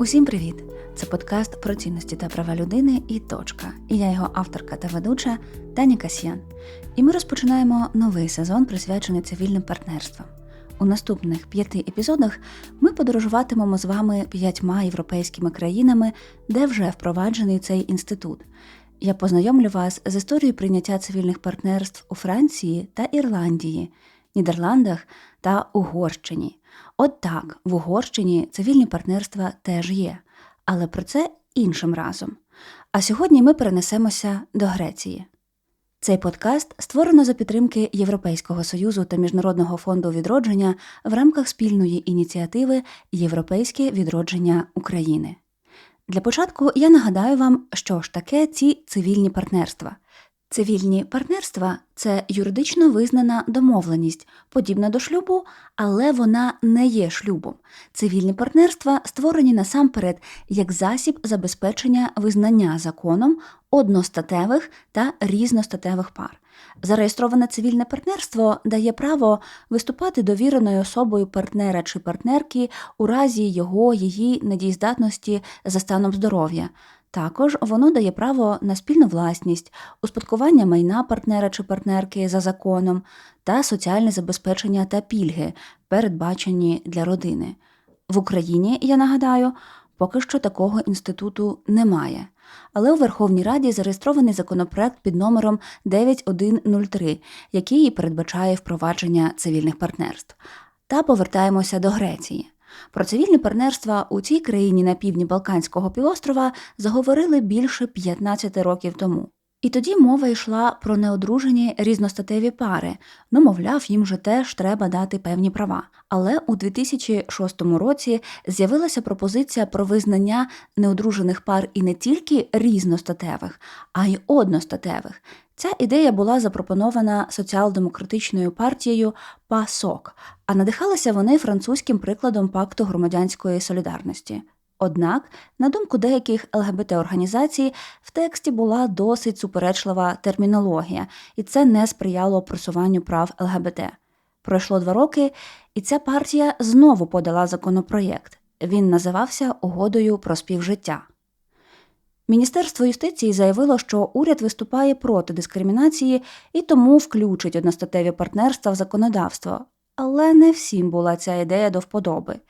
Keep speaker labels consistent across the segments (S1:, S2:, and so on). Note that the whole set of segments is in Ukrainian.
S1: Усім привіт! Це подкаст про цінності та права людини і точка. І я його авторка та ведуча Таня Касьян. І ми розпочинаємо новий сезон, присвячений цивільним партнерствам. У наступних п'яти епізодах ми подорожуватимемо з вами п'ятьма європейськими країнами, де вже впроваджений цей інститут. Я познайомлю вас з історією прийняття цивільних партнерств у Франції та Ірландії, Нідерландах та Угорщині. От так, в Угорщині цивільні партнерства теж є, але про це іншим разом. А сьогодні ми перенесемося до Греції. Цей подкаст створено за підтримки Європейського союзу та Міжнародного фонду відродження в рамках спільної ініціативи Європейське відродження України. Для початку я нагадаю вам, що ж таке ці цивільні партнерства. Цивільні партнерства це юридично визнана домовленість, подібна до шлюбу, але вона не є шлюбом. Цивільні партнерства створені насамперед як засіб забезпечення визнання законом одностатевих та різностатевих пар. Зареєстроване цивільне партнерство дає право виступати довіреною особою партнера чи партнерки у разі його її недієздатності за станом здоров'я. Також воно дає право на спільну власність, успадкування майна партнера чи партнерки за законом та соціальне забезпечення та пільги, передбачені для родини. В Україні, я нагадаю, поки що такого інституту немає. Але у Верховній Раді зареєстрований законопроект під номером 9103, який передбачає впровадження цивільних партнерств. Та повертаємося до Греції. Про цивільні партнерства у цій країні на півдні Балканського півострова заговорили більше 15 років тому. І тоді мова йшла про неодружені різностатеві пари, ну, мовляв, їм же теж треба дати певні права. Але у 2006 році з'явилася пропозиція про визнання неодружених пар і не тільки різностатевих, а й одностатевих. Ця ідея була запропонована соціал-демократичною партією ПАСОК, а надихалися вони французьким прикладом пакту громадянської солідарності. Однак, на думку деяких ЛГБТ-організацій, в тексті була досить суперечлива термінологія, і це не сприяло просуванню прав ЛГБТ. Пройшло два роки, і ця партія знову подала законопроєкт. Він називався Угодою про співжиття. Міністерство юстиції заявило, що уряд виступає проти дискримінації і тому включить одностатеві партнерства в законодавство. Але не всім була ця ідея до вподоби.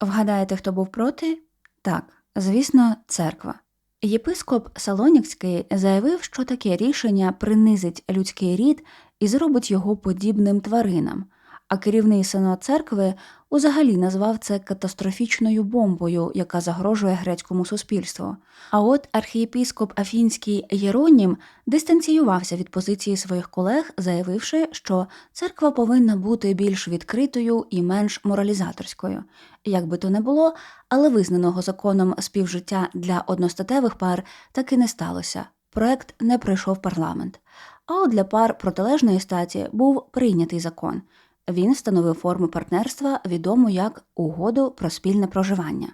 S1: Вгадаєте, хто був проти? Так, звісно, церква. Єпископ Салонікський заявив, що таке рішення принизить людський рід і зробить його подібним тваринам, а керівний синод церкви узагалі назвав це катастрофічною бомбою, яка загрожує грецькому суспільству. А от архієпископ Афінський Єронім дистанціювався від позиції своїх колег, заявивши, що церква повинна бути більш відкритою і менш моралізаторською. Як би то не було, але визнаного законом співжиття для одностатевих пар таки не сталося. Проект не пройшов парламент. А от для пар протилежної статі був прийнятий закон. Він встановив форму партнерства, відому як угоду про спільне проживання.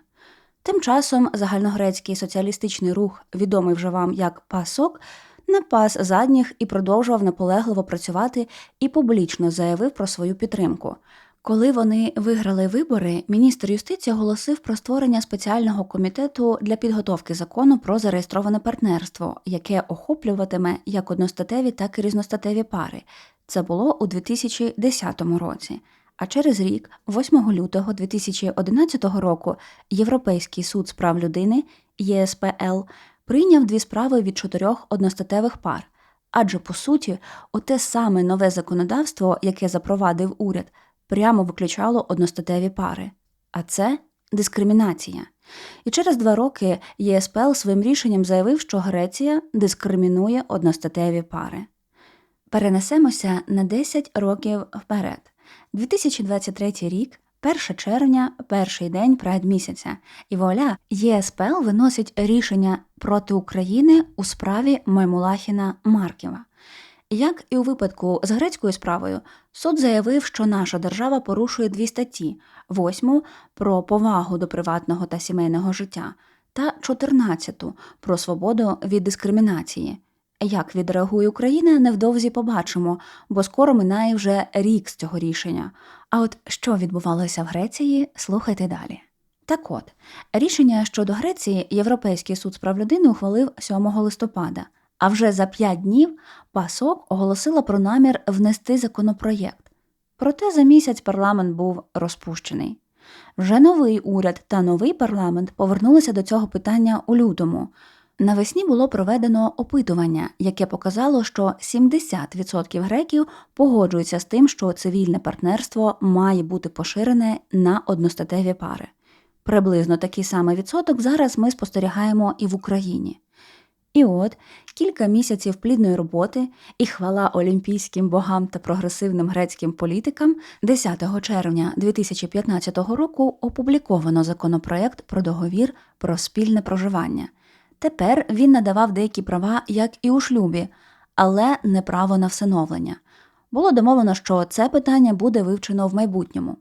S1: Тим часом загальногрецький соціалістичний рух, відомий вже вам як ПАСОК, не пас задніх і продовжував наполегливо працювати і публічно заявив про свою підтримку. Коли вони виграли вибори, міністр юстиції оголосив про створення спеціального комітету для підготовки закону про зареєстроване партнерство, яке охоплюватиме як одностатеві, так і різностатеві пари. Це було у 2010 році. А через рік, 8 лютого 2011 року, Європейський суд з прав людини ЄСПЛ прийняв дві справи від чотирьох одностатевих пар. Адже по суті, оте саме нове законодавство, яке запровадив уряд, прямо виключало одностатеві пари. А це дискримінація. І через два роки ЄСПЛ своїм рішенням заявив, що Греція дискримінує одностатеві пари. Перенесемося на 10 років вперед. 2023 рік, 1 червня, перший день прайд місяця, і вуаля, ЄСПЛ виносить рішення проти України у справі Маймулахіна Марківа. Як і у випадку з грецькою справою, суд заявив, що наша держава порушує дві статті: 8 про повагу до приватного та сімейного життя, та 14 про свободу від дискримінації. Як відреагує Україна, невдовзі побачимо, бо скоро минає вже рік з цього рішення. А от що відбувалося в Греції, слухайте далі. Так от, рішення щодо Греції Європейський суд з прав людини ухвалив 7 листопада, а вже за п'ять днів ПАСОК оголосила про намір внести законопроєкт. Проте за місяць парламент був розпущений. Вже новий уряд та новий парламент повернулися до цього питання у лютому. Навесні було проведено опитування, яке показало, що 70% греків погоджуються з тим, що цивільне партнерство має бути поширене на одностатеві пари. Приблизно такий самий відсоток зараз ми спостерігаємо і в Україні. І от кілька місяців плідної роботи і хвала олімпійським богам та прогресивним грецьким політикам 10 червня 2015 року опубліковано законопроект про договір про спільне проживання. Тепер він надавав деякі права, як і у шлюбі, але не право на всиновлення. Було домовлено, що це питання буде вивчено в майбутньому.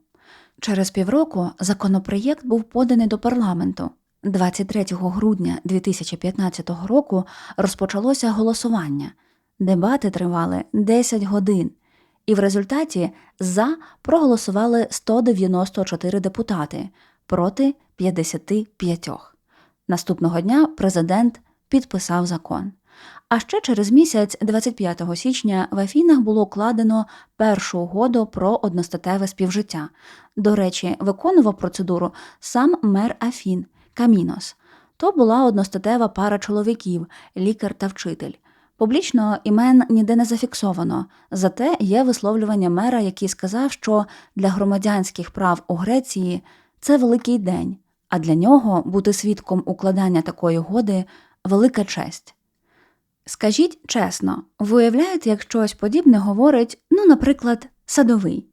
S1: Через півроку законопроєкт був поданий до парламенту. 23 грудня 2015 року розпочалося голосування. Дебати тривали 10 годин, і в результаті за проголосували 194 депутати проти 55. Наступного дня президент підписав закон. А ще через місяць, 25 січня, в Афінах було укладено першу угоду про одностатеве співжиття. До речі, виконував процедуру сам мер Афін Камінос. То була одностатева пара чоловіків, лікар та вчитель. Публічно імен ніде не зафіксовано, зате є висловлювання мера, який сказав, що для громадянських прав у Греції це великий день, а для нього бути свідком укладання такої угоди велика честь. Скажіть чесно, ви уявляєте, як щось подібне говорить, ну, наприклад, садовий.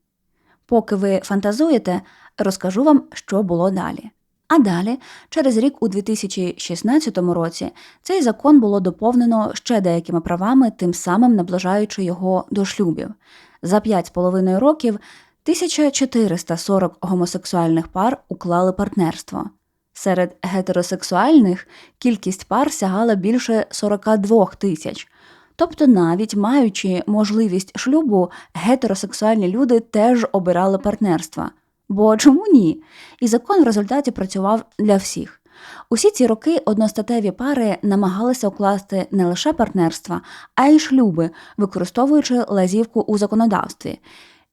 S1: Поки ви фантазуєте, розкажу вам, що було далі. А далі, через рік у 2016 році, цей закон було доповнено ще деякими правами, тим самим наближаючи його до шлюбів. За 5,5 років 1440 гомосексуальних пар уклали партнерство. Серед гетеросексуальних кількість пар сягала більше 42 тисяч. Тобто, навіть маючи можливість шлюбу, гетеросексуальні люди теж обирали партнерства. Бо чому ні? І закон в результаті працював для всіх. Усі ці роки одностатеві пари намагалися укласти не лише партнерства, а й шлюби, використовуючи лазівку у законодавстві.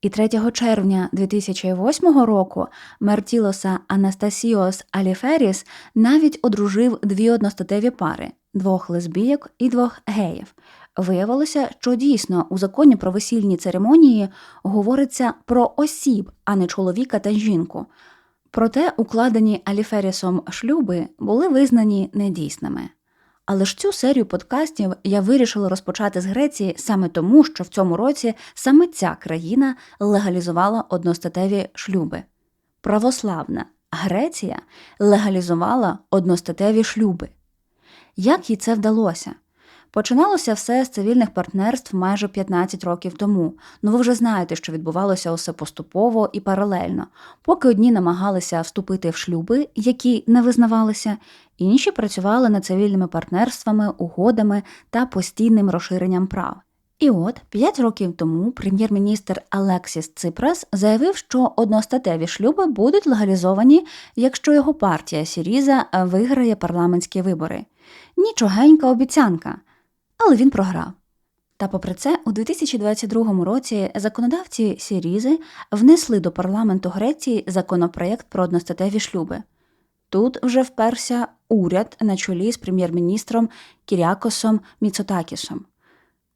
S1: І 3 червня 2008 року Мертілоса Анастасіос Аліферіс навіть одружив дві одностатеві пари двох лесбійок і двох геїв. Виявилося, що дійсно у законі про весільні церемонії говориться про осіб, а не чоловіка та жінку. Проте укладені Аліферісом шлюби були визнані недійсними. Але ж цю серію подкастів я вирішила розпочати з Греції саме тому, що в цьому році саме ця країна легалізувала одностатеві шлюби. Православна Греція легалізувала одностатеві шлюби. Як їй це вдалося? Починалося все з цивільних партнерств майже 15 років тому. Ну ви вже знаєте, що відбувалося усе поступово і паралельно. Поки одні намагалися вступити в шлюби, які не визнавалися, інші працювали над цивільними партнерствами, угодами та постійним розширенням прав. І от п'ять років тому прем'єр-міністр Алексіс Ципрас заявив, що одностатеві шлюби будуть легалізовані, якщо його партія Сіріза виграє парламентські вибори. Нічогенька обіцянка але він програв. Та, попри це, у 2022 році законодавці Сірізи внесли до парламенту Греції законопроєкт про одностатеві шлюби. Тут вже вперся уряд на чолі з прем'єр-міністром Кірякосом Міцотакісом.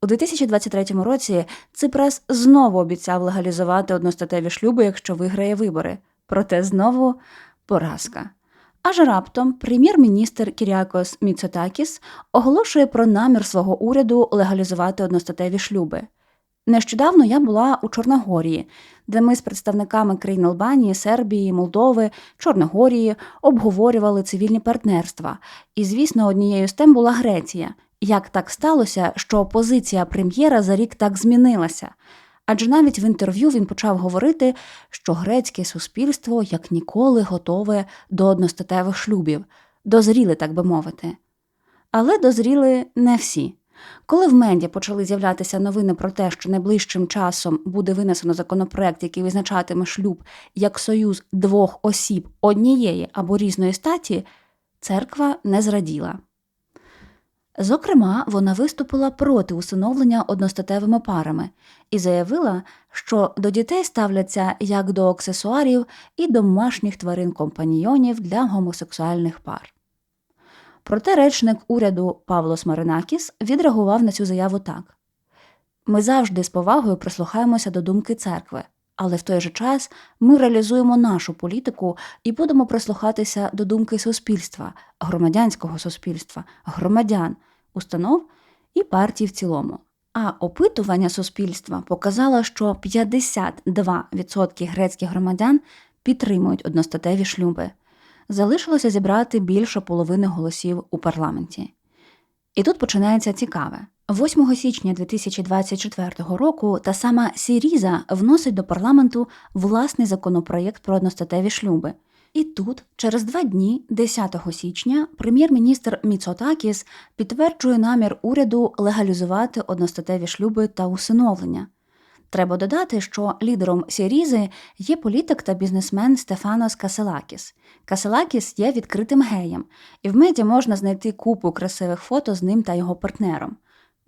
S1: У 2023 році Ципрас знову обіцяв легалізувати одностатеві шлюби, якщо виграє вибори, проте знову поразка. Аж раптом прем'єр-міністр Кіріакос Міцотакіс оголошує про намір свого уряду легалізувати одностатеві шлюби. Нещодавно я була у Чорногорії, де ми з представниками країн Албанії, Сербії, Молдови, Чорногорії обговорювали цивільні партнерства. І, звісно, однією з тем була Греція. Як так сталося, що позиція прем'єра за рік так змінилася? Адже навіть в інтерв'ю він почав говорити, що грецьке суспільство як ніколи готове до одностатевих шлюбів, дозріли, так би мовити. Але дозріли не всі. Коли в медіа почали з'являтися новини про те, що найближчим часом буде винесено законопроект, який визначатиме шлюб як союз двох осіб однієї або різної статі, церква не зраділа. Зокрема, вона виступила проти усиновлення одностатевими парами і заявила, що до дітей ставляться як до аксесуарів і домашніх тварин компаньйонів для гомосексуальних пар. Проте речник уряду Павлос Маринакіс відреагував на цю заяву так: ми завжди з повагою прислухаємося до думки церкви, але в той же час ми реалізуємо нашу політику і будемо прислухатися до думки суспільства, громадянського суспільства, громадян, установ і партій в цілому. А опитування суспільства показало, що 52% грецьких громадян підтримують одностатеві шлюби залишилося зібрати більше половини голосів у парламенті. І тут починається цікаве. 8 січня 2024 року та сама Сіріза вносить до парламенту власний законопроєкт про одностатеві шлюби. І тут, через два дні, 10 січня, прем'єр-міністр Міцотакіс підтверджує намір уряду легалізувати одностатеві шлюби та усиновлення. Треба додати, що лідером Сірізи є політик та бізнесмен Стефанос Каселакіс. Каселакіс є відкритим геєм, і в медіа можна знайти купу красивих фото з ним та його партнером.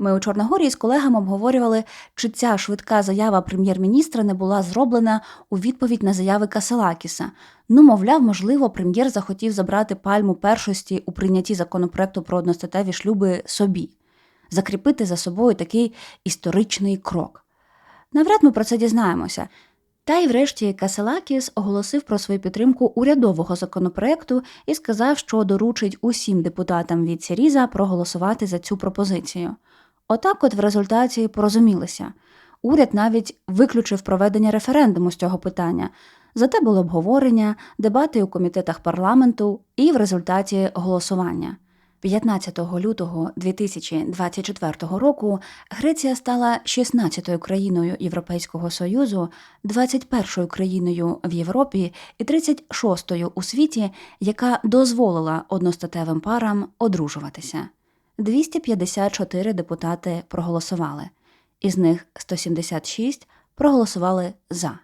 S1: Ми у Чорногорії з колегами обговорювали, чи ця швидка заява прем'єр-міністра не була зроблена у відповідь на заяви Каселакіса. Ну, мовляв, можливо, прем'єр захотів забрати пальму першості у прийнятті законопроекту про одностатеві шлюби собі, закріпити за собою такий історичний крок. Навряд ми про це дізнаємося. Та й врешті Каселакіс оголосив про свою підтримку урядового законопроекту і сказав, що доручить усім депутатам від Сіріза проголосувати за цю пропозицію. Отак, от в результаті порозумілися. Уряд навіть виключив проведення референдуму з цього питання. Зате було обговорення, дебати у комітетах парламенту і в результаті голосування. 15 лютого 2024 року Греція стала 16-ю країною Європейського Союзу, 21-ю країною в Європі і 36-ю у світі, яка дозволила одностатевим парам одружуватися. 254 депутати проголосували, із них 176 проголосували за.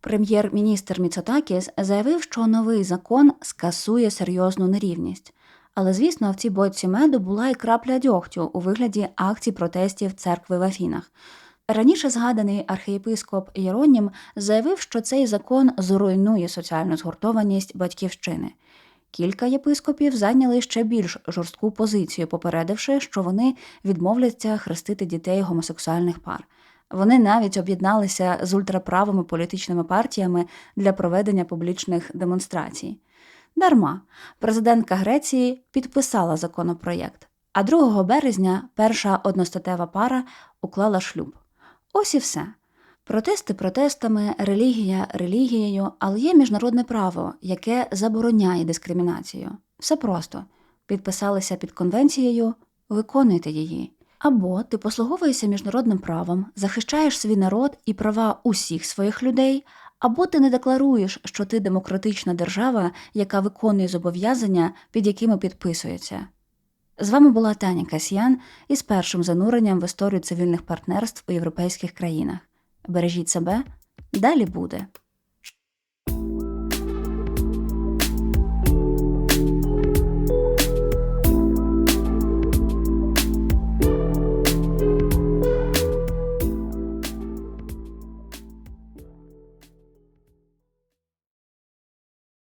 S1: Прем'єр-міністр Міцотакіс заявив, що новий закон скасує серйозну нерівність. Але, звісно, в цій бочці меду була і крапля дьогтю у вигляді акцій протестів церкви в Афінах. Раніше згаданий архієпископ Єронім заявив, що цей закон зруйнує соціальну згуртованість батьківщини. Кілька єпископів зайняли ще більш жорстку позицію, попередивши, що вони відмовляться хрестити дітей гомосексуальних пар. Вони навіть об'єдналися з ультраправими політичними партіями для проведення публічних демонстрацій. Дарма президентка Греції підписала законопроєкт, а 2 березня перша одностатева пара уклала шлюб. Ось і все. Протести протестами, релігія релігією, але є міжнародне право, яке забороняє дискримінацію. Все просто підписалися під конвенцією, виконуйте її. Або ти послуговуєшся міжнародним правом, захищаєш свій народ і права усіх своїх людей, або ти не декларуєш, що ти демократична держава, яка виконує зобов'язання, під якими підписується. З вами була Таня Касьян із першим зануренням в історію цивільних партнерств у європейських країнах. Бережіть себе, далі буде.